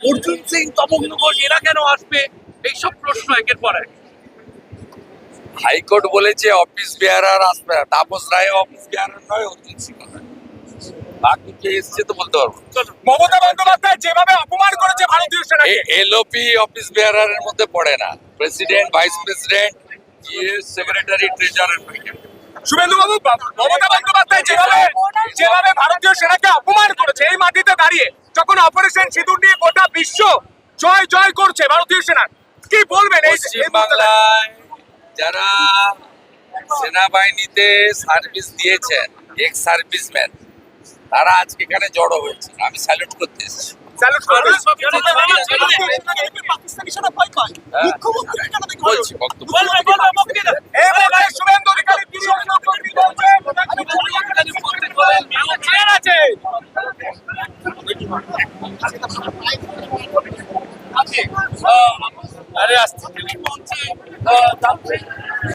অর্জুন সিং তপগ্ন ঘোষ এরা কেন আসবে? এইসব প্রশ্ন একের পর এক। হাইকোর্ট বলেছে অফিস বিহারার আসবে। তাপস রায় অফিস বিহারার নয় অর্জুন সিং বাকি কে এসছে তো বলতে পারব মমতা বন্দ্যোপাধ্যায় যেভাবে অপমান করেছে ভারতীয় সেনাকে। এলওপি অফিস বিহারারের মধ্যে পড়ে না। President vice president GS secretary treasurer Suvendu babu Mamata Bandyopadhyay যেভাবে যেভাবে ভারতীয় সেনাকে অপমান করেছে এই মাটিতে দাঁড়িয়ে যখন অপারেশন সিঁদুর নিয়ে গোটা বিশ্ব জয় জয় করছে ভারতীয় সেনা কি বলবেন এই? বাংলায় যারা সেনাবাহিনীতে সার্ভিস দিয়েছেন এক্স সার্ভিসম্যান তারা আজকে এখানে জড়ো হয়েছে। আমি স্যালুট করতে এসেছি। হ্যাঁ। মুখ্যমন্ত্রী কেন দেখতে বলছি বক্তব্য এই মুহূর্তে শুভেন্দু অধিকারী কি বক্তব্য বলছেন? আছে আরে আসতে